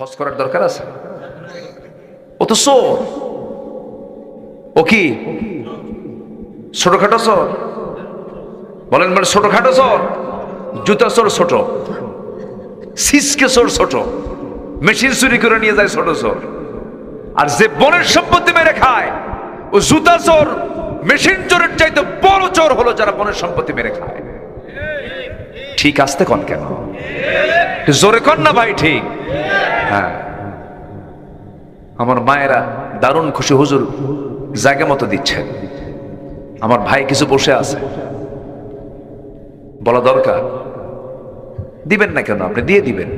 হজ করার দরকার আছে? ও তো সোর ও কি? ছোটখাটো সর বলেন মানে ছোটখাটো সর জুতা সর ছোট। সিসকে সর ছোট। মেশিন চুরি করে নিয়ে যায় ছোট সর আর যে বনের সম্পত্তি মেরে খায়, ও জুতা চোর, মেশিন চোরের চাইতে বড় চোর হলো যারা বনের সম্পত্তি মেরে খায়। ঠিক আসতে কন কেন? জোরে কন না ভাই, ঠিক। হ্যাঁ। আমার মায়েরা দারুণ খুশি হুজুর জায়গা মতো দিচ্ছেন। আমার ভাই কিছু বসে আছে। বলা দরকার। দিবেন না কেন? আপনি দিয়ে দিবেন।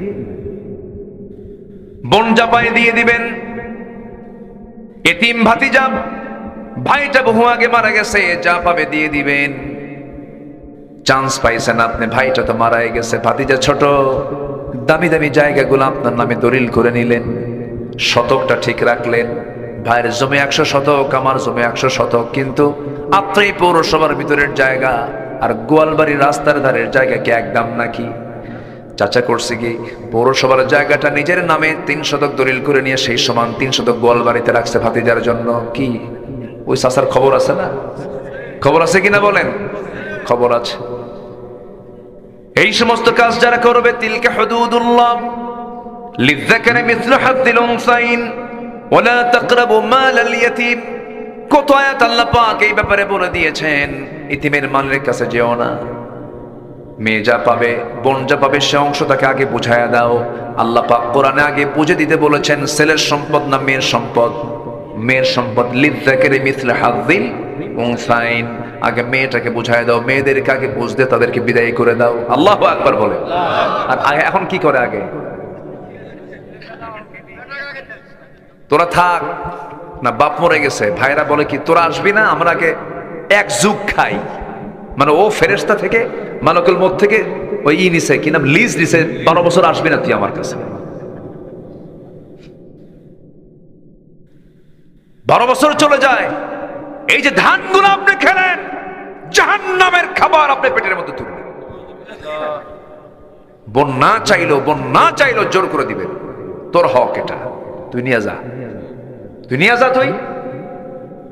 বন জাপায় দিয়ে দিবেন। এতিম ভাতিজা ভাইটা বহু আগে মারা গেছে, যা পাবে দিয়ে দিবেন। চান্স পাইছেন আপনি, ভাইটা তো মারাই গেছে, ভাতিজা ছোট। দামি দামি জায়গাগুলো আপনার নামে দলিল করে নিলেন, শতকটা ঠিক রাখলেন। ভাইয়ের জমি একশো শতক, আমার জমি একশো শতক, কিন্তু আপনি পৌরসভার ভিতরের জায়গা আর গোয়ালবাড়ির রাস্তার ধারের জায়গা কি একদম নাকি? চাচা করছে কি, পৌরসভার জায়গাটা নিজের নামে তিন শতক দলিল করে নিয়ে সেই সমান তিন শতক গোয়ালবাড়িতে রাখছে ভাতিজার জন্য কি? ওই চাচার খবর আছে না? খবর আছে কিনা বলেন? খবর আছে। এই সমস্ত কাজ যারা করবে, তিলকে হুদুদুল্লাহ। লিযাকারি মিথলু হাদ্দিল উনসাইন। ওয়ালা তাকরাবু মালাল ইয়াতীম। কত আয়াত আল্লাহ পাক এই ব্যাপারে বলে দিয়েছেন, ইতিমের মালের কাছে যেও না। মেয়ে যা পাবে, বোন যা পাবে, সে অংশ তাকে আগে বুঝাইয়া দাও। আল্লাহ পাক কোরআনে আগে বুঝে দিতে বলেছেন, ছেলের সম্পদ না মেয়ের সম্পদ? মেয়ের সম্পদ লিদ্দাকের মিথলে হাজিল উনসাইন। আগে মেয়েটাকে বুঝাই দাও মেয়েদেরকে আগে বুঝতে তাদেরকে বিদায় করে দাও। আল্লাহ আকবার বলে। আর এখন কি করে আগে? তোরা থাক। না, বাপ মরে গেছে। ভাইরা বলে কি, তোরা আসবি না, আমরা আগে এক যুগ খাই। মানে ও ফেরেস্তা থেকে মানকুল মত থেকে, ওই ই নিছে, কি নাম? লিজ নিছে, বারো বছর আসবি না তুই আমার কাছে। বারো বছর চলে যায়। এই যে ধানগুলো আপনি খেলেন জাহান নামের খাবার আপনি পেটের মধ্যে তুললেন বোন না চাইলো বোন না চাইলো জোর করে দিবেন। তোর হক এটা। তুই নিয়ে যা। তুই নিয়ে যা তুই।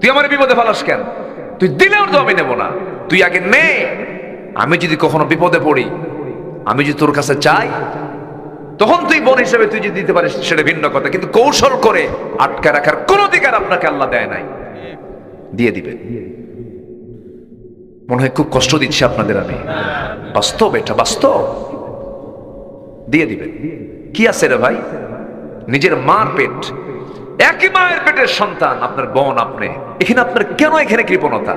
তুই আমার বিপদে ফালাস কেন? তুই দিলেও তো আমি নেব না। তুই আগে নে। আমি যদি কখনো বিপদে পড়ি, আমি যদি তোর কাছে চাই, তখন তুই বোন হিসেবে তুই যদি দিতে পারিস, সেটা ভিন্ন কথা। কিন্তু কৌশল করে আটকা রাখার কোনো অধিকার আপনাকে আল্লাহ দেয় নাই। দিয়ে দিবে মনে হয় খুব কষ্ট দিচ্ছি আপনাদের আমি। বাস্তব এটা, বাস্তব। দিয়ে দিবেন। কি আছে রে ভাই? নিজের মার পেট। একই মায়ের পেটের সন্তান, আপনার বোন, আপনি। এখানে আপনার কেন এখানে কৃপণতা?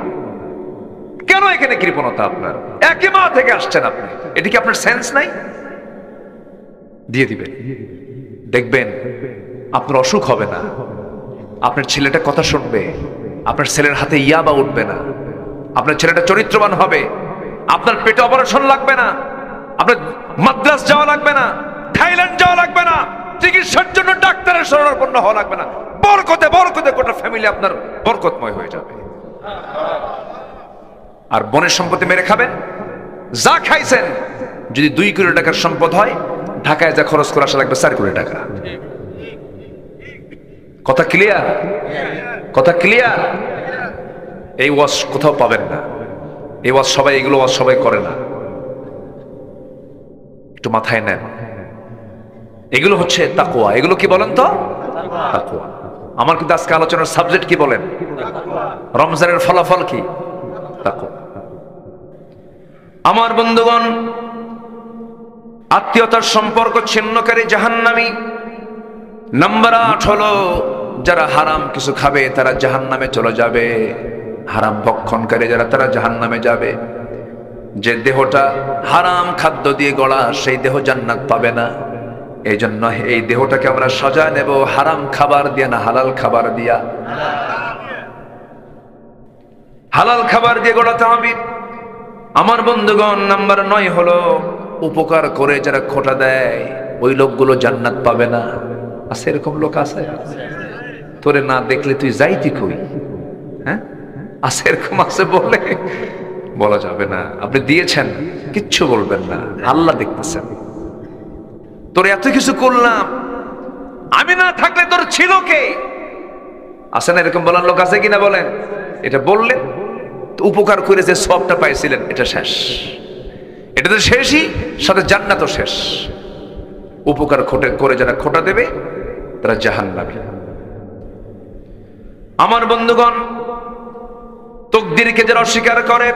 কেন এখানে কৃপণতা আপনার? একই মা থেকে আসছেন আপনি। এটা কি আপনার সেন্স নাই? দিয়ে দিবেন। দেখবেন, আপনার অসুখ হবে না। আপনার ছেলেটা কথা শুনবে। আপনার ছেলের হাতে ইয়াবা উঠবে না। আপনার ছেলেটা চরিত্রবান হবে। আপনার পেটে অপারেশন লাগবে না। আপনার মাদ্রাস যাওয়া লাগবে না। থাইল্যান্ড যাওয়া লাগবে না। চিকিৎসার জন্য ডাক্তারের শরণাপন্ন হওয়া লাগবে না। বরকতে বরকতে গোটা ফ্যামিলি আপনার বরকতময় হয়ে যাবে। আর বনের সম্পত্তি মেরে খাবেন? যা খাইছেন, যদি দুই কোটি টাকার সম্পদ হয়, ঢাকায় যা খরচ করে আসা লাগবে চার কোটি টাকা। কথা ক্লিয়ার কথা ক্লিয়ার এই ওয়াজ কোথাও পাবেন না। এই ওয়াজ সবাই, এগুলো ওয়াজ সবাই করে না। একটু মাথায় নেন। এগুলো হচ্ছে তাকুয়া এগুলো কি বলেন তো? তাকুয়া আমার কিন্তু আজকে আলোচনার সাবজেক্ট কি বলেন? রমজানের ফলাফল কি? তাকুয়া আমার বন্ধুগণ, আত্মীয়তার সম্পর্ক ছিন্নকারী জাহান্নামী। নাম্বার আট হলো, যারা হারাম কিছু খাবে, তারা জাহান নামে চলে যাবে। হারাম ভক্ষণকারী যারা, তারা জাহান নামে যাবে। যে দেহটা হারাম খাদ্য দিয়ে গড়া সেই দেহ জান্নাত পাবে না। এই জন্য এই দেহটাকে আমরা সাজায় নেব, হারাম খাবার দিয়ে না, হালাল খাবার দিয়া। হালাল খাবার দিয়ে গড়াতে হবে আমার বন্ধুগণ, নাম্বার নয় হলো, উপকার করে যারা খোটা দেয়, ওই লোকগুলো জান্নাত পাবে না। আছে এরকম লোক আছে? তোরে না দেখলে তুই যাইতি কই? হ্যাঁ? আছে, এরকম আছে বলে বলা যাবে না। আপনি দিয়েছেন, কিচ্ছু বলবেন না। আল্লাহ দেখতেছেন। তোর এত কিছু করলাম। আমি না থাকলে তোর ছিল কে? আছে না এরকম বলার লোক আছে কিনা বলেন? এটা বললেন উপকার করে যে সবটা পাইছিলেন, এটা শেষ। এটা তো শেষই, সাথে জান্নাতও শেষ। উপকার খোটে করে যারা খোটা দেবে, তারা জাহান্নামী। আমার বন্ধুগণ তকদিরকে যারা অস্বীকার করে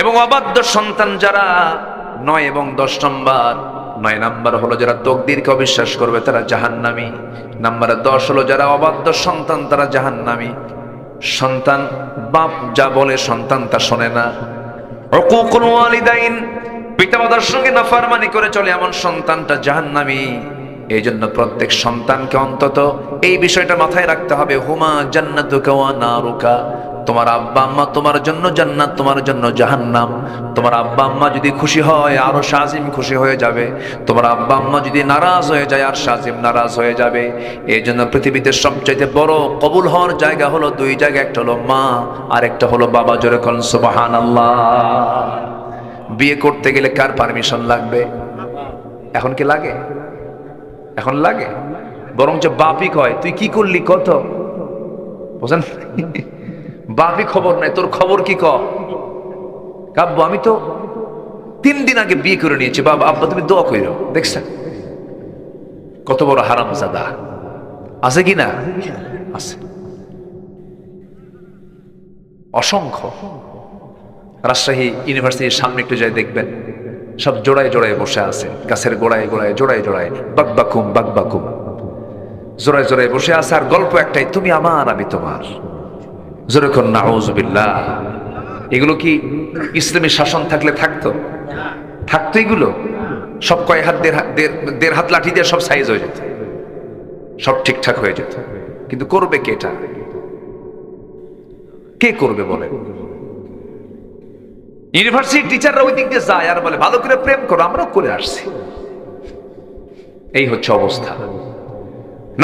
এবং অবাধ্য সন্তান যারা নয় এবং দশ নম্বর, নয় নাম্বার হলো যারা তকদিরকে অবিশ্বাস করবে, তারা জাহান্নামী। নাম্বার দশ হলো যারা অবাধ্য সন্তান, তারা জাহান্নামী। সন্তান বাপ যা বলে, সন্তান তা শোনে না। সঙ্গে নাফারমানি করে চলে এমন সন্তানটা জাহান্নামী। এই জন্য প্রত্যেক সন্তানকে অন্তত এই বিষয়টা মাথায় রাখতে হবে। হুমা জান্নাতুকা ওয়া নারুকা। তোমার আব্বা আম্মা তোমার জন্য জান্নাত, তোমার জন্য জাহান্নাম। তোমার আব্বা আম্মা যদি খুশি হয়, আরও শাজিম খুশি হয়ে যাবে। তোমার আব্বা আম্মা যদি নারাজ হয়ে যায়, আর শাজিম নারাজ হয়ে যাবে। এই জন্য পৃথিবীতে সবচাইতে বড় কবুল হওয়ার জায়গা হলো দুই জায়গা। একটা হলো মা, আর একটা হলো বাবা। জোরে কন, সুবহানাল্লাহ। বিয়ে করতে গেলে কার পারমিশন লাগবে? এখন কি লাগে? এখন লাগে? বরং যে বাপি কয়, তুই কি করলি কত? বুঝেন? বাপি খবর নাই, তোর খবর কি কাব্য আমি তো তিন দিন আগে বিয়ে করে নিয়েছি। বাবা আব্বা, তুমি দোয়া কইরো দেখছেন কত বড় হারাম জাদা আছে কি না? আছে। অসংখ্য। রাজশাহী ইউনিভার্সিটির সামনে একটু যাই দেখবেন। সব জোড়ায় জোড়ায় বসে আছে। গাছের গোড়ায় গোড়ায়, জোড়ায় জোড়ায়, বাক বাকুম বাক বাকুম। জোড়ায় জোড়ায় বসে আছে, আর গল্প একটাই, তুমি আমার, আমি তোমার। জোরে কর নাউজুবিল্লাহ। এগুলো কি ইসলামী শাসন থাকলে থাকতো? থাকতো এগুলো? সব কয় হাত, দেড় হাত লাঠি দিয়ে সব সাইজ হয়ে যেত। সব ঠিকঠাক হয়ে যেত। কিন্তু করবে কে এটা? কে করবে বলে ইউনিভার্সিটি টিচাররা ওই দিক দিয়ে যায় আর বলে, ভালো করে প্রেম করো, আমরাও করে আসছি। এই হচ্ছে অবস্থা।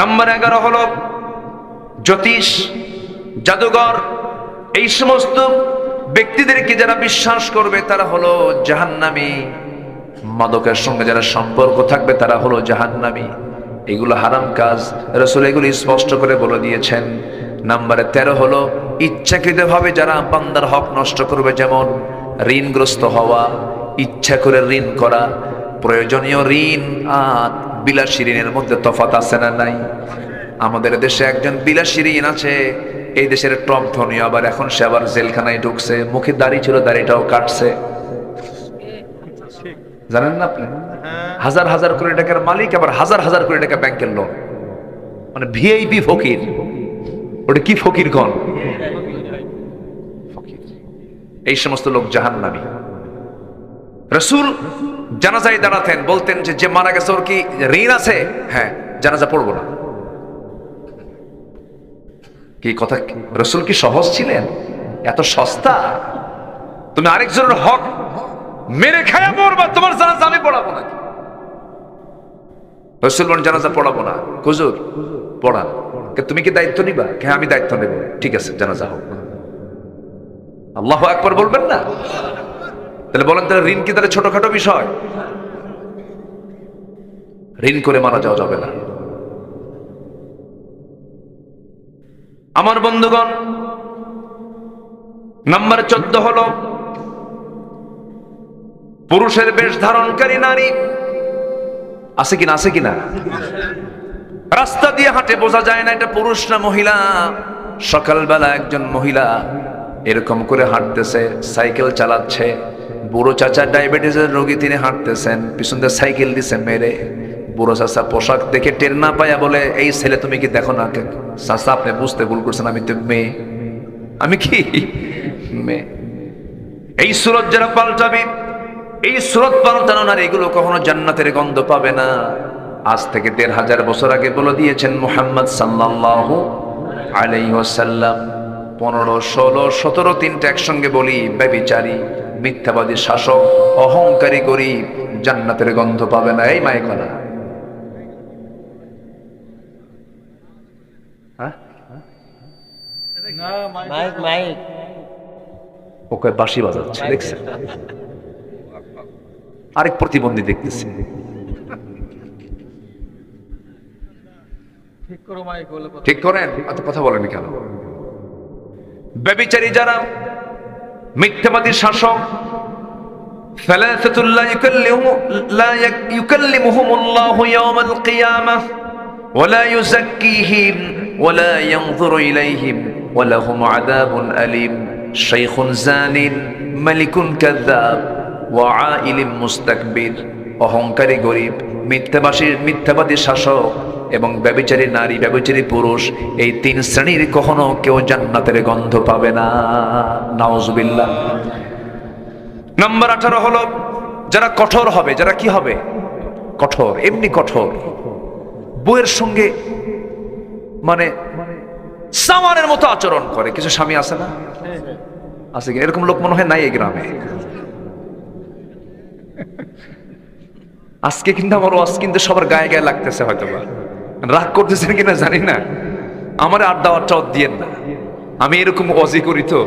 নাম্বার এগারো হলো জ্যোতিষ। জাদুঘর, এই সমস্ত ব্যক্তিদেরকে যারা বিশ্বাস করবে, তারা হলো জাহান্নামী। মাদকের সঙ্গে যারা সম্পর্ক থাকবে, তারা হলো জাহান্নামী। এগুলো হারাম কাজ। রসুল এগুলি স্পষ্ট করে বলে দিয়েছেন। নাম্বারে তেরো হলো, ইচ্ছাকৃতভাবে যারা বান্দার হক নষ্ট করবে, যেমন ঋণগ্রস্ত হওয়া, ইচ্ছা করে ঋণ করা, প্রয়োজনীয় ঋণ আর বিলাসী ঋণের মধ্যে তফাত আছে না নাই? আমাদের দেশে একজন বিলাসী ঋণ আছে এই দেশের টপ ধনী আবার এখন সে আবার জেলখানায় ঢুকছে। মুখে দাড়ি ছিল দাড়িটাও কাটছে। জানেন না আপনি? হাজার হাজার কোটি টাকার মালিক আবার হাজার হাজার কোটি টাকা ব্যাংকের লোন মানে ভিআইপি ফকির। ওটা কি ফকির গণ এই সমস্ত লোক জাহান্নামী। রসুল জানাজায় দাঁড়াতেন বলতেন যে মারা গেছে ওর কি ঋণ আছে? হ্যাঁ জানাজা পড়ব না। কি কথা রসুল কি সহজ ছিলেন? এত সস্তা? তুমি আরেকজনের হক মেরে খায়া মরবা, তোমার জানাজা আমি পড়াবো না রসুল বলেন, জানাজা পড়াবো না। হুজুর, পড়ান। তুমি কি দায়িত্ব নিবা? হ্যাঁ আমি দায়িত্ব নেব। ঠিক আছে, জানাজা হোক। আল্লাহ একবার বলবেন না? তাহলে বলেন, তাহলে ঋণ কি তাহলে ছোটখাটো বিষয়? ঋণ করে মারা যাওয়া যাবে না। আমার বন্ধুগণ, নাম্বার চোদ্দ হল, পুরুষের বেশ ধারণকারী নারী। আছে কিনা আছে কিনা? রাস্তা দিয়ে হাঁটে বোঝা যায় না, এটা পুরুষ না মহিলা। সকালবেলা একজন মহিলা এরকম করে হাঁটতেছে, সাইকেল চালাচ্ছে। বুড়ো চাচা ডায়াবেটিসের রোগী তিনি হাঁটতেছেন, পিছন দিয়ে সাইকেল দিছে মেরে। বুড়ো চাচা পোশাক দেখে টের না পায়া বলে, এই ছেলে তুমি কি দেখো না? চাচা, আপনি বুঝতে ভুল করছেন, আমি তো মেয়ে। আমি কি? মেয়ে। এই সুরত যারা পাল্টাবে, এই সুরত পাল্টানো না এগুলো কখনো জান্নাতের গন্ধ পাবে না। আজ থেকে দেড় হাজার বছর আগে বলে দিয়েছেন মোহাম্মদ সাল্লাল্লাহু আলাইহি ওয়াসাল্লাম, পনেরো, ষোলো, সতেরো তিনটা একসঙ্গে বলি, ব্যবিচারী, মিথ্যাবাদী শাসক, অহংকারী গরিব জান্নাতের গন্ধ পাবে না। এই মাইকলা হ্যাঁ মাইক মাইক ওকে বাঁশি বাজাচ্ছে দেখছেন আরেক প্রতিবন্ধী দেখতেছি ঠিক করো মাইক বলে কথা ঠিক করেন এত কথা বলেন কেন ব্যবিচারী যারা মিথ্যাবাদী শাসক ثلاثة لا يكلمهم لا يك- يكلمهم الله يوم القيامة ولا يزكيهم ولا ينظر إليهم ওয়ালাহুম আদাবুন আলিম শাইখুন জানিন মালিকুন কাদ্দাব ওয়াইলিম মুস্তাকবির অহংকারী গরিব মিথ্যাবাসীর মিথ্যাবাদী শাসক এবং ব্যবিচারী নারী, ব্যবিচারী পুরুষ এই তিন শ্রেণির কখনো কেউ জান্নাতের গন্ধ পাবে না। নাওজবিল্লা নাম্বার আঠারো হলো, যারা কঠোর হবে, যারা কি হবে? কঠোর, এমনি কঠোর। বইয়ের সঙ্গে মানে সামানের মতো আচরণ করে। কিছু স্বামী আছে না? আছে কি? এরকম লোক মনে হয় নাই এই গ্রামে। আজকে কিন্তু আমার ওয়াজ কিন্তু সবার গায়ে গায়ে লাগতেছে হয়তো বা রাগ করতেছেন কিনা জানি না। আমার আড্ডা আড্ডা দিয়েন না। আমি এরকম অজি করি তো।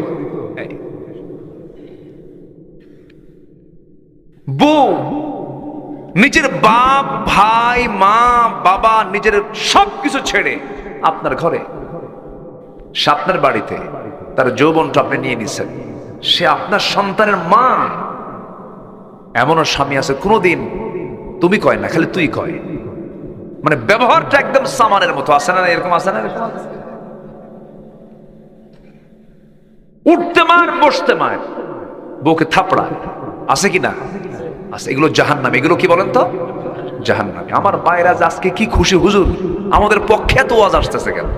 বউ, নিজের বাপ, ভাই, মা, বাবা, নিজের সব কিছু ছেড়ে আপনার ঘরে সে আপনার বাড়িতে তার যৌবনটা আপনি নিয়ে নিছেন। সে আপনার সন্তানের মা। এমনও স্বামী আছে, কোনোদিন তুমি কয় না, খালি তুই কয়। মানে ব্যবহারটা একদম সামানের মতো, আছে না এরকম আছে না এরকম উঠতে মার, বসতে মার, বউকে থাপড়া আছে কি না? আছে, এগুলো জাহান নামে এগুলো কি বলেন তো? জাহান নামে আমার বাইরা আজকে কি খুশি, হুজুর? আমাদের পক্ষে এত ওয়াজ আসতেছে কেন?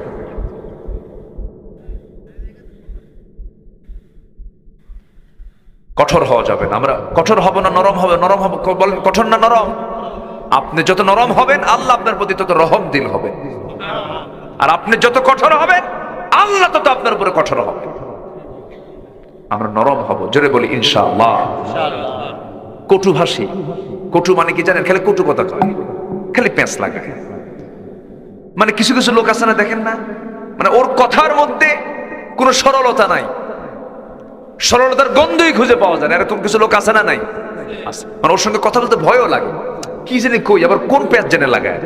কঠোর হওয়া যাবে না। আমরা কঠোর হব না, নরম হবে নরম হবে বলেন কঠোর না নরম? আপনি যত নরম হবেন, আল্লাহ আপনার প্রতি তত রহম দিল হবে। আর আপনি যত কঠোর হবেন, আল্লাহ তত আপনার উপরে কঠোর হবে। আমরা নরম হব, জোরে বলি ইনশাআল্লাহ। কটুভাষী। কটু মানে কি জানেন? খালি কটু কথা কয়। খালি প্যাঁচ লাগায়। মানে কিছু কিছু লোক আছে না দেখেন না? মানে ওর কথার মধ্যে কোনো সরলতা নাই। সরলতার গন্ধই খুঁজে পাওয়া যায় না। এরকম কিছু লোক আছে না নাই? আছে। মানে ওর সঙ্গে কথা বলতে ভয়ও লাগে। কি জানি কই আবার কোন প্যাঁচ জেনে লাগায়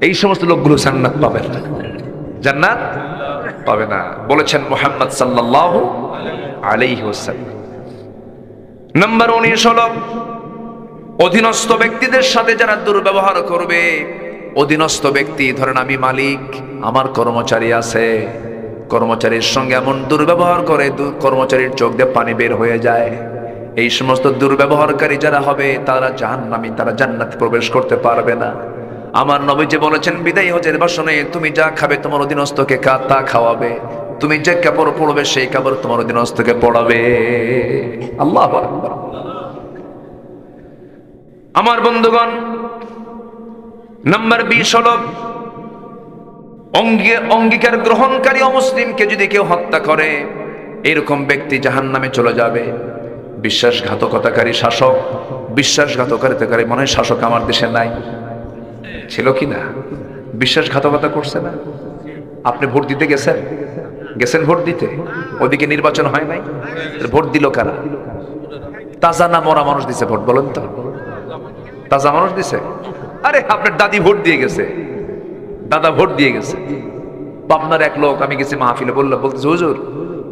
এই সমস্ত লোকগুলো জান্নাত পাবে না। জান্নাত পাবে না। বলেছেন মোহাম্মদ সাল্লাল্লাহু আলাইহি ওয়াসাল্লাম। নাম্বার উনিশ হলো অধীনস্থ ব্যক্তিদের সাথে যারা দুর্ব্যবহার করবে অধীনস্থ ব্যক্তি ধরেন আমি মালিক আমার কর্মচারী আছে কর্মচারীর সঙ্গে এমন দুর্ব্যবহার করে কর্মচারীর চোখ দিয়ে পানি বের হয়ে যায়। এই সমস্ত দুর্ব্যবহারকারী যারা হবে, তারা জাহান্নামী, তারা জান্নাতে প্রবেশ করতে পারবে না। আমার নবীজি বলেছেন, বিদায় হজের বাসনে তুমি যা খাবে তোমার অধীনস্থকে কা তা খাওয়াবে। তুমি যে কাপড় পড়বে সেই কাপড় তোমার অধীনস্থকে পড়াবে। আল্লাহ আমার বন্ধুগণ, নাম্বার বিশ হল অঙ্গীকার গ্রহণকারী অমুসলিমকে যদি কেউ হত্যা করে, এরকম ব্যক্তি জাহান নামে চলে যাবে। বিশ্বাসঘাতকতাকারী শাসক, বিশ্বাসঘাতকতাকারী মনে হয় শাসক আমার দেশে নাই। ছিল কি না? বিশ্বাসঘাতকতা করছে না? আপনি ভোট দিতে গেছেন? গেছেন ভোট দিতে? ওদিকে নির্বাচন হয় নাই? ভোট দিল কারা? তাজা না মরা মানুষ দিছে ভোট, বলেন তো। তাজা মানুষ দিছে? আরে আপনার দাদি ভোট দিয়ে গেছে। দাদা ভোট দিয়ে গেছে। পাবনার এক লোক, আমি গেছি মাহফিলে বললাম বলতেছে, হুজুর,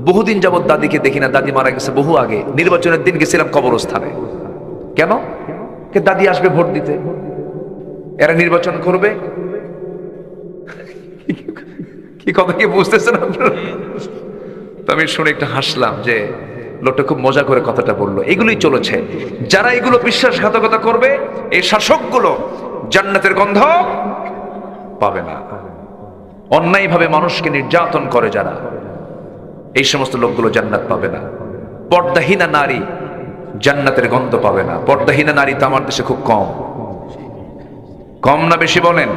বহুদিন যাবত দাদিকে দেখি না, দাদি মারা গেছে বহু আগে। নির্বাচনের দিন গেছিলাম কবরস্থানে। কেন? দাদি আসবে ভোট দিতে? এরা নির্বাচন করবে? কি কথা কি বুঝতেছেন আপনারা? আমি শুনে একটু হাসলাম যে লোকটা খুব মজা করে কথাটা বলল। এগুলোই চলেছে। যারা এগুলো বিশ্বাসঘাতকতা করবে, এই শাসকগুলো জান্নাতের গন্ধ পাবে না। অন্যায়ভাবে মানুষকে নির্যাতন করে যারা, এই সমস্ত লোকগুলো জান্নাত পাবে না। পর্দাহীনা নারী জান্নাতের গন্ধ পাবে না। পর্দাহীনা নারী তো আমার দেশে খুব কম। কম না বেশি বলেন?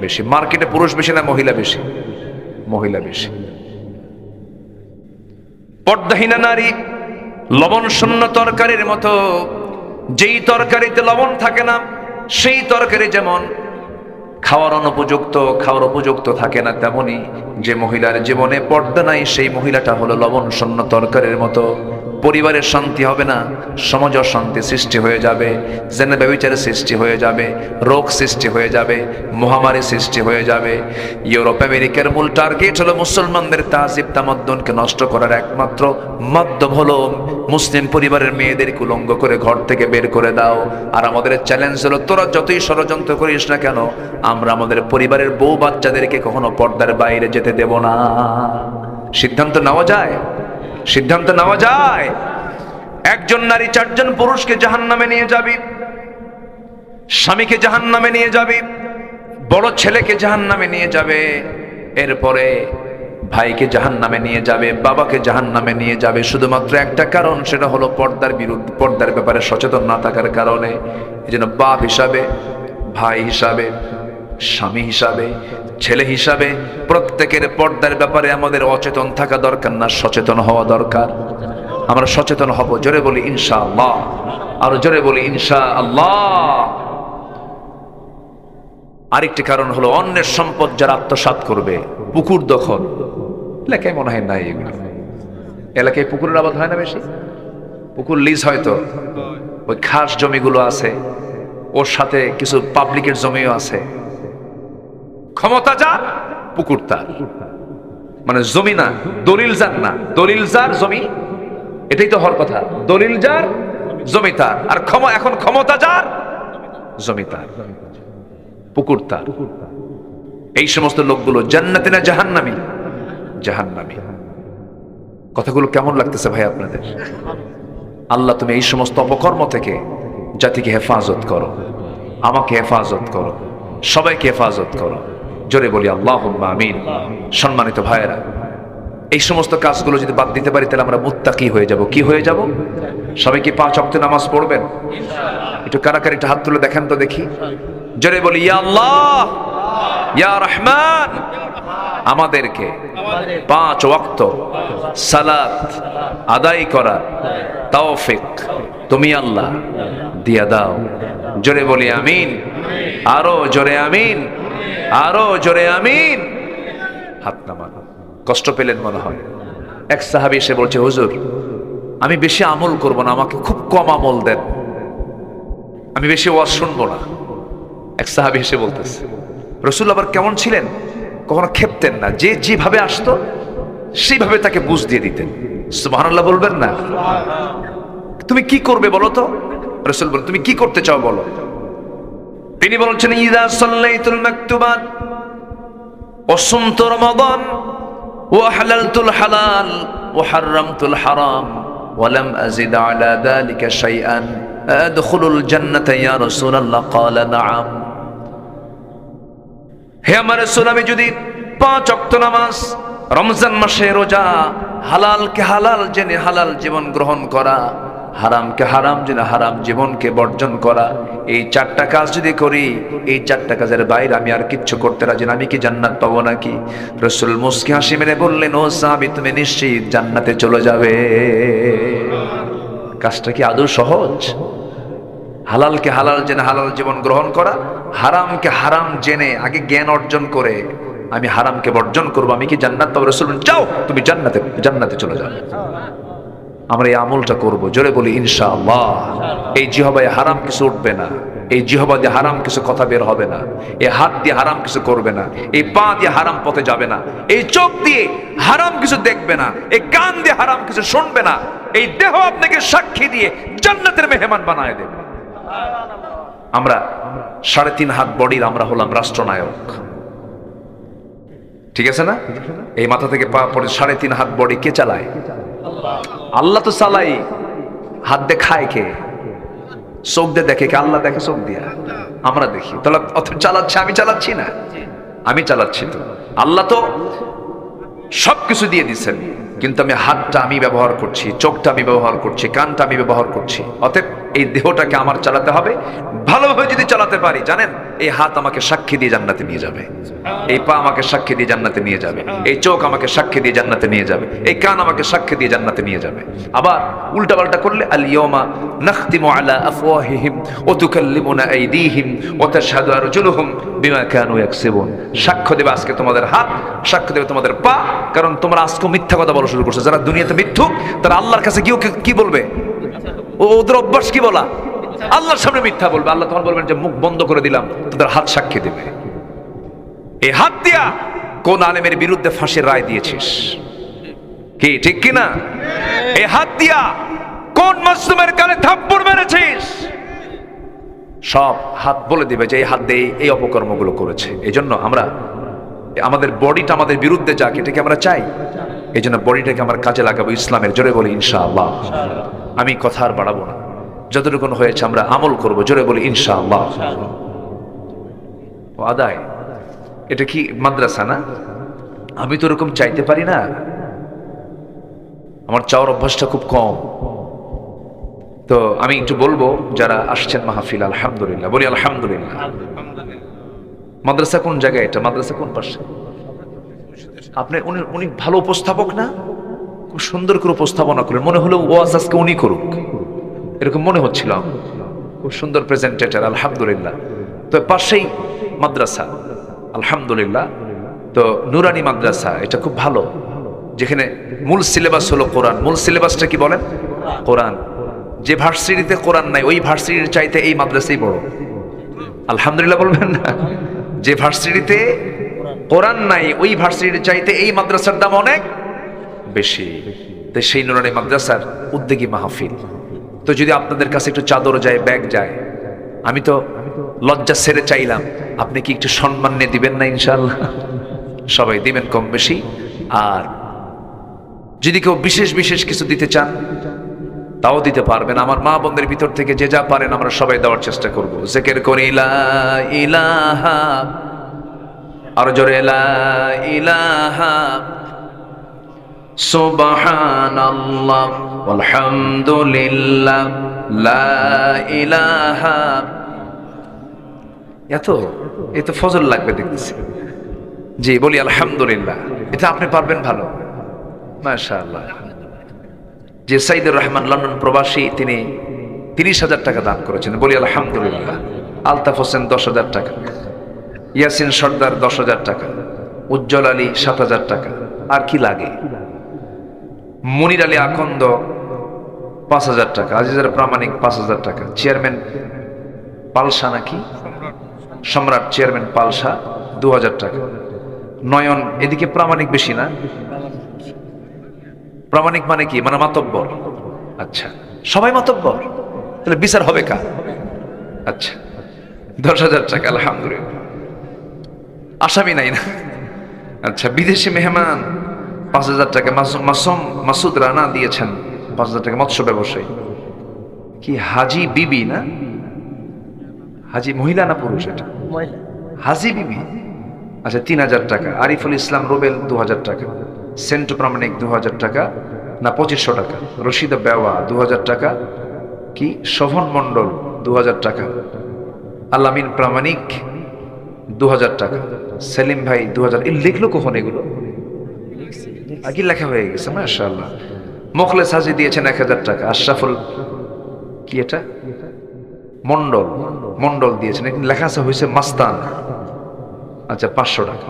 বেশি। মার্কেটে পুরুষ বেশি না মহিলা বেশি? মহিলা বেশি। পর্দাহীনা নারী লবণ শূন্য তরকারির মতো, যেই তরকারিতে লবণ থাকে না, সেই তরকারি যেমন খাওয়ার অনুপযুক্ত, খাওয়ার উপযুক্ত থাকে না তেমনই যে মহিলার জীবনে পর্দা নাই, সেই মহিলাটা হলো লবণ শূন্য তরকারের মতো। পরিবারের শান্তি হবে না, সমাজ অশান্তি সৃষ্টি হয়ে যাবে, জেনে ব্যবচারের সৃষ্টি হয়ে যাবে, রোগ সৃষ্টি হয়ে যাবে, মহামারী সৃষ্টি হয়ে যাবে। ইউরোপ, আমেরিকার মূল টার্গেট হলো মুসলমানদের তাজিব তামাদ্দনকে নষ্ট করার একমাত্র মাধ্যম হলো মুসলিম পরিবারের মেয়েদেরকে উলঙ্গ করে ঘর থেকে বের করে দাও। আর আমাদের চ্যালেঞ্জ হলো, তোরা যতই ষড়যন্ত্র করিস না কেন, আমরা আমাদের পরিবারের বউ বাচ্চাদেরকে কখনো পর্দার বাইরে যেতে দেব না। সিদ্ধান্ত নেওয়া যায়? সিদ্ধান্ত নেওয়া যায়। একজন নারী, চারজন পুরুষকে জাহান নামে নিয়ে যাবি। স্বামীকে জাহান নামে নিয়ে যাবি। বড় ছেলেকে জাহান নামে নিয়ে যাবে। এরপরে ভাইকে জাহান নামে নিয়ে যাবে, বাবাকে জাহান নামে নিয়ে যাবে। শুধুমাত্র একটা কারণ, সেটা হলো পর্দার বিরুদ্ধে, পর্দার ব্যাপারে সচেতন না থাকার কারণে। এই জন্য বাপ হিসাবে, ভাই হিসাবে স্বামী হিসাবে, ছেলে হিসাবে, প্রত্যেকের পর্দার ব্যাপারে আমাদের অচেতন থাকা দরকার না, সচেতন হওয়া দরকার। আমরা সচেতন হব, জোরে বলি ইনশা আল্লাহ আরও জোরে বলি ইনশা আল্লাহ আরেকটি কারণ হলো অন্যের সম্পদ যারা আত্মসাৎ করবে, পুকুর দখল। এলাকায় মনে হয় নাই এগুলো। এলাকায় পুকুরের আবাদ হয় না বেশি? পুকুর লিজ হয়তো ওই খাস জমিগুলো আছে। ওর সাথে কিছু পাবলিকের জমিও আছে। ক্ষমতা যার পুকুর তার। মানে জমি না, দলিল যার না। দলিল যার, জমি, এটাই তো হওয়ার কথা। দলিল যার, জমি তার। আর ক্ষমা, এখন ক্ষমতা যার, জমি তার। পুকুর তার। এই সমস্ত লোকগুলো জান্নাতি না জাহান্নামি? জাহান্নামি। কথাগুলো কেমন লাগতেছে ভাই আপনাদের? আল্লাহ, তুমি এই সমস্ত অপকর্ম থেকে জাতিকে হেফাজত করো। আমাকে হেফাজত করো। সবাইকে হেফাজত করো। জোরে বলি আল্লাহ আমিন। সম্মানিত ভাইয়েরা, এই সমস্ত কাজগুলো যদি বাদ দিতে পারি, তাহলে আমরা মুত্তাকি হয়ে যাব। কি হয়ে যাব? সবাই কি পাঁচ অক্ট নামাজ পড়বেন? একটু কারাকারি একটা হাত তুলে দেখেন তো দেখি। জোরে বলি, ইয়া আল্লাহ, ইয়া রহমান। আমাদেরকে পাঁচ ওয়াক্ত সালাত আদায় করা তৌফিক তুমি আল্লাহ দিয়া দাও। জোরে বলি, আমিন। আরও জোরে, আমিন। আরও জোরে আমিন। হাত নামান। কষ্ট পেলেন মনে হয়। এক সাহাবি এসে বলছে, হুজুর, আমি বেশি আমল করব না, আমাকে খুব কম আমল দেন। আমি বেশি ওয়াজ শুনব না। এক সাহাবি এসে বলতেছে, রসুল আবার কেমন ছিলেন? কখনো খেপতেন না। যে যেভাবে আসতো, সেইভাবে তাকে বুঝ দিয়ে দিতেন। সুবহানাল্লাহ বলবেন না? তুমি কি করবে বলো তো? রসুল বল, তুমি কি করতে চাও বলো? তিনি বলছেন, ইদা সাল্লাইতুল মাকতুবাত অসন্ত রমাদান, ওয়া হালালতুল হালাল, ওয়া হারামতুল হারাম, ওয়া লাম আজিদ আলা যালিকা শাইআন, আদখুলুল জান্নাতা ইয়া রাসূলুল্লাহ, ক্বালা নাআম। হে আমার রাসূল, আমি যদি পাঁচ ওয়াক্ত নামাজ, রমজান মাসে রোজা, হালালকে হালাল জেনে হালাল জীবন গ্রহণ করা হারামকে হারাম জেনে হারাম জীবনকে বর্জন করা। এই চারটা কাজ যদি করি, এই চারটা কাজের বাইরে আমি আর কিচ্ছু করতে রাজি না। আমি কি জান্নাত পাবো নাকি? রসুল মুসকি হাসি মেরে বললেন, ও সাহাবি, তুমি নিশ্চিত জান্নাতে চলে যাবে। কাজটা কি আদৌ সহজ? হালালকে হালাল জেনে হালাল জীবন গ্রহণ করা, হারামকে হারাম জেনে আগে জ্ঞান অর্জন করে আমি হারামকে বর্জন করব। আমি কি জান্নাত পাবো? রসুল যাও, তুমি জান্নাতে জান্নাতে চলে যাও। আমরা এই আমলটা করব। জোরে বলি, ইনশাআল্লাহ। এই জিহবায় হারাম কিছু উঠবে না। এই জিহবা দিয়ে হারাম কিছু কথা বের হবে না। এই হাত দিয়ে হারাম কিছু করবে না। এই পা দিয়ে হারাম পথে যাবে না। এই চোখ দিয়ে হারাম কিছু দেখবে না। এই কান দিয়ে হারাম কিছু শুনবে না। এই দেহ আপনাকে সাক্ষী দিয়ে জান্নাতের মেহমান বানায় দেবে। আমরা সাড়ে তিন হাত বডির আমরা হলাম রাষ্ট্রনায়ক। ঠিক আছে না? এই মাথা থেকে পা পড়ে সাড়ে তিন হাত বডি কে চালায়? আল্লাহ তো চালাই। হাত দিয়ে খায় কে? চোখ দিয়ে দেখে কে? আল্লাহ দেখে চোখ দিয়া। আমরা দেখি। তাহলে অত চালাচ্ছে, আমি চালাচ্ছি না। আমি চালাচ্ছি তো। আল্লাহ তো সব কিছু দিয়ে দিচ্ছেন কিন্তু আমি হাতটা আমি ব্যবহার করছি, চোখটা আমি ব্যবহার করছি, কানটা আমি ব্যবহার করছি। অতএব এই দেহটাকে আমার চালাতে হবে। ভালোভাবে যদি চালাতে পারি, জানেন, এই হাত আমাকে সাক্ষী দিয়ে জান্নাতে নিয়ে যাবে। এই পা আমাকে সাক্ষী দিয়ে জান্নাতে নিয়ে যাবে। এই চোখ আমাকে সাক্ষী দিয়ে জান্নাতে নিয়ে যাবে। এই কান আমাকে সাক্ষী দিয়ে জান্নাতে নিয়ে যাবে। আবার উল্টাপাল্টা করলে আল ইয়মা নাখতিমু আলা আফওয়াহিহিম ওয়া তুকাল্লিমুনা আইদিহিম ওয়া তাশহাদু আরজুলুহুম বিমা কানু ইয়াকসিবুন। সাক্ষ্য দেবে আজকে তোমাদের হাত, সাক্ষ্য দেবে তোমাদের পা কারণ তোমরা আজকে মিথ্যা কথা বলা শুরু করছ। যারা দুনিয়াতে মিথ্যুক, তারা আল্লাহর কাছে গিয়েও কি- বলবে? ওদের অভ্যাস কি বলা? আল্লাহর সামনে মিথ্যা বলবে। আল্লাহ তখন বলবেন যে, মুখ বন্ধ করে দিলাম, তোদের হাত সাক্ষী দেবে। এই হাত দিয়া কোন আলেমের বিরুদ্ধে ফাঁসির রায় দিয়েছিস? কি, ঠিক কি না এই হাত দিয়া কোন মাসুমের কানে থাপ্পড় মেরেছিস? সব হাত বলে দিবে যে, এই হাত দিয়ে এই অপকর্মগুলো করেছে। এই জন্য আমরা আমাদের বডিটা আমাদের বিরুদ্ধে যাক এটাকে আমরা চাই? এই জন্য বডিটাকে আমরা কাজে লাগাবো ইসলামের, জোরে বলি ইনশাআল্লাহ। আমি কথা আর বাড়াবো না। যতটুকুন হয়েছে আমরা আমল করব, জোরে বলি ইনশাআল্লাহ। ও আদায়, এটা কি মাদ্রাসা না? আমি তো ওরকম চাইতে পারি না। আমার চাওয়ার অভ্যাসটা খুব কম। তো আমি একটু বলব, যারা আসছেন মাহফিল, আলহামদুলিল্লাহ, বলি আলহামদুলিল্লাহ। মাদ্রাসা কোন জায়গায় এটা? মাদ্রাসা কোন পাশে? আপনি, উনি উনি ভালো উপস্থাপক না? খুব সুন্দর করে উপস্থাপনা করেন মনে হলো ওয়াজ আজকে উনি করুক। এরকম মনে হচ্ছিল খুব সুন্দর প্রেজেন্টেটর আলহামদুলিল্লাহ। তো পাশেই মাদ্রাসা। আলহামদুলিল্লাহ। তো নুরানি মাদ্রাসা, এটা খুব ভালো। যেখানে মূল সিলেবাস হলো কোরআন। মূল সিলেবাসটা কি বলেন? কোরআন। যে ভার্সিটিতে কোরআন নাই, ওই ভার্সিটির চাইতে এই মাদ্রাসাই বড়। আলহামদুলিল্লাহ বলবেন না? যে ভার্সিটিতে কোরআন নাই, ওই ভার্সিটির চাইতে এই মাদ্রাসার দাম অনেক বেশি। তো সেই নুরানি মাদ্রাসার উদ্যোগী মাহফিল। তো যদি আপনাদের কাছে একটু চাদর যায়, ব্যাগ যায়, আমি তো লজ্জা সেরে চাইলাম। আপনি কি একটু সম্মান নিয়ে দিবেন না ইনশাল্লাহ সবাই দিবেন কম বেশি। আর যদি কেউ বিশেষ বিশেষ কিছু দিতে চান তাও দিতে পারবেন। আমার মা বোনদের ভিতর থেকে যে যা পারেন আমরা সবাই দেওয়ার চেষ্টা করব। জেকের করি ইলাহা আর জোরে ইলাহা সুবহানাল্লাহ, আলহামদুলিল্লাহ, লা ইলাহা এত এ তো ফজল লাগবে দেখতেছি। জি, বলি আলহামদুলিল্লাহ। এটা আপনি পারবেন ভালো। মাশাআল্লাহ। যে সাইদুর রহমান লন্ডন প্রবাসী, তিনি তিরিশ হাজার টাকা দান করেছেন। বলি, আলহামদুলিল্লাহ, আলতাফ হোসেন দশ হাজার টাকা, ইয়াসিন সর্দার দশ হাজার টাকা, উজ্জ্বল আলী সাত হাজার টাকা, আর কি লাগে? মনির আলী আকন্দ পাঁচ হাজার টাকা, আজিজের প্রামাণিক পাঁচ হাজার টাকা, চেয়ারম্যান পালসা নাকি? সম্রাট চেয়ারম্যান পালসা দু হাজার টাকা। নয়ন, এদিকে প্রামাণিক বেশি না? প্রামাণিক মানে কি? মানে মাতব্বর। আচ্ছা সবাই মাতব্বর? তাহলে বিচার হবে কা আচ্ছা দশ হাজার টাকা আলহামদুলিল্লাহ। আসামি নাই না? আচ্ছা বিদেশি মেহমান পাঁচ হাজার টাকা মাসুম মাসুম মাসুদ রানা দিয়েছেন পাঁচ হাজার টাকা মৎস্য ব্যবসায়ী। কি হাজি বিবি না? হাজি মহিলা না পুরুষ এটা? হাজি বিবি? আচ্ছা তিন হাজার টাকা। আরিফুল ইসলাম রোবেল দু হাজার টাকা। সেন্টু প্রামাণিক দু হাজার টাকা না পঁচিশশো টাকা? রশিদা বেওয়া দু হাজার টাকা কি শোভন মণ্ডল দু হাজার টাকা? আলামিন প্রামাণিক দু হাজার টাকা। সেলিম ভাই দু হাজার লিখলো কখন এগুলো? আগে লেখা হয়ে গেছে, মাশাআল্লাহ। মোখলেস হাজি দিয়েছেন এক হাজার টাকা। আশরাফুল কি এটা? মন্ডল মন্ডল দিয়েছেন। লেখা আছে হয়েছে মাস্তান। আচ্ছা পাঁচশো টাকা।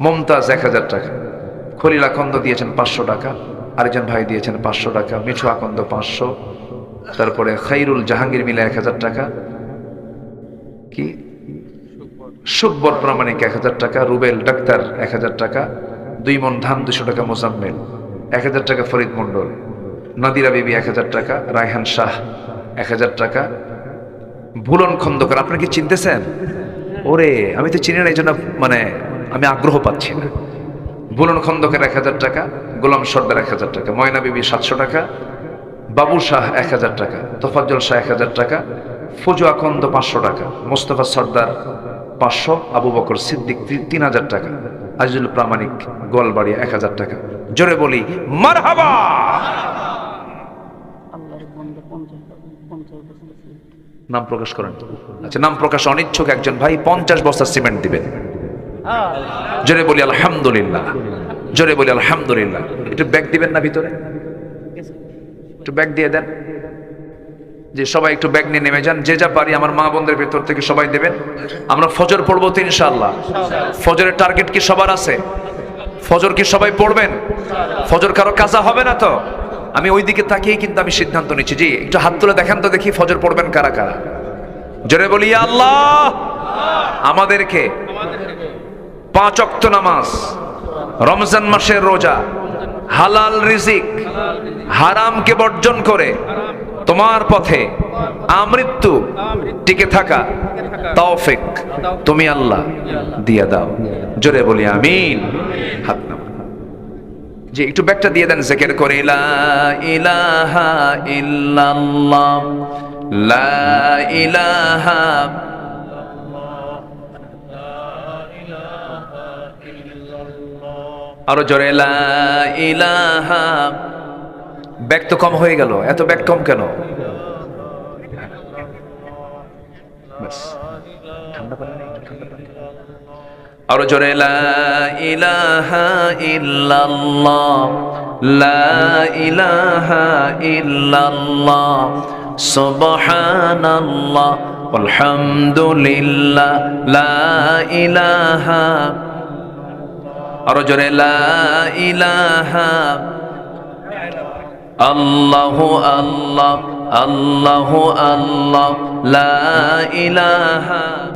মমতাজ এক হাজার টাকা। খলিল আকন্দ দিয়েছেন পাঁচশো টাকা, আরেকজন ভাই দিয়েছেন পাঁচশো টাকা, মিঠু আকন্দ পাঁচশো, তারপরে খাইরুল জাহাঙ্গীর মিলে এক হাজার টাকা, কি? সুকবর প্রামাণিক এক হাজার টাকা, রুবেল ডাক্তার এক হাজার টাকা দুই মন ধান দুশো টাকা, মোজাম্মেল এক হাজার টাকা, ফরিদ মণ্ডল, নাদিরা বিবি এক হাজার টাকা, রায়হান শাহ এক হাজার টাকা, ভুলন খন্দকার আপনি কি চিনতেছেন? ওরে, আমি তো চিনি না, এই জন্য মানে আমি আগ্রহ পাচ্ছি না। ভুলন খন্দকের এক হাজার টাকা গোলাম সর্দার এক হাজার টাকা ময়না বিবি সাতশো টাকা বাবু শাহ এক হাজার টাকা তোফাজ্জল শাহ এক হাজার টাকা ফজু আকন্দ পাঁচশো টাকা মোস্তফা সর্দার পাঁচশো আবু বকর সিদ্দিক তিন হাজার টাকা আজিজুল প্রামাণিক গোয়ালবাড়ি এক হাজার টাকা। জোরে বলি মারহাবা। নাম প্রকাশ করেন। আচ্ছা নাম প্রকাশ অনিচ্ছুক একজন ভাই পঞ্চাশ বস্তা সিমেন্ট দিবেন। জোরে বলি আলহামদুলিল্লাহ। জোরে বলি আলহামদুলিল্লাহ। একটু ব্যাগ দিবেন না ভিতরে? একটু ব্যাগ দিয়ে দেন। যে সবাই একটু ব্যাগ নিয়ে নেমে যান। যে যা পারি আমার মা বোনদের ভেতর থেকে সবাই দেবেন। আমরা ফজর পড়ব তো ইনশাআল্লাহ। ফজরের টার্গেট কি সবার আছে? ফজর কি সবাই পড়বেন? ফজর কারও কাজা হবে না তো? আমি ওই দিকে তাকিয়ে কিন্তু আমি সিদ্ধান্ত নিচ্ছি। জি, একটু হাত তুলে দেখান তো দেখি ফজর পড়বেন কারা কারা। জোরে বলি আল্লাহ! আমাদেরকে পাঁচ অক্ত নামাজ, রমজান মাসের রোজা, হালাল রিজিক, হারামকে বর্জন করে তোমার পথে আমৃত্যু টিকে থাকা তৌফিক তুমি আল্লাহ দিয়ে দাও জোরে বলি আমিন হাত। জি, একটু ব্যাগটা দিয়ে দেন, জেকের করে ইলাহা ইল্লাল্লাহ, লা ইলাহা আরও জোরে ইলাহা ব্যাগ তো কম হয়ে গেল এত ব্যাগ কম কেন। আরও জোরে ইলাহা ইল্লাল্লাহ, লা ইলাহা লা ইলাহা আরও জোরে লা ইলাহা আল্লাহ আল্লাহ আল্লাহ আল্লাহ লা ইলাহা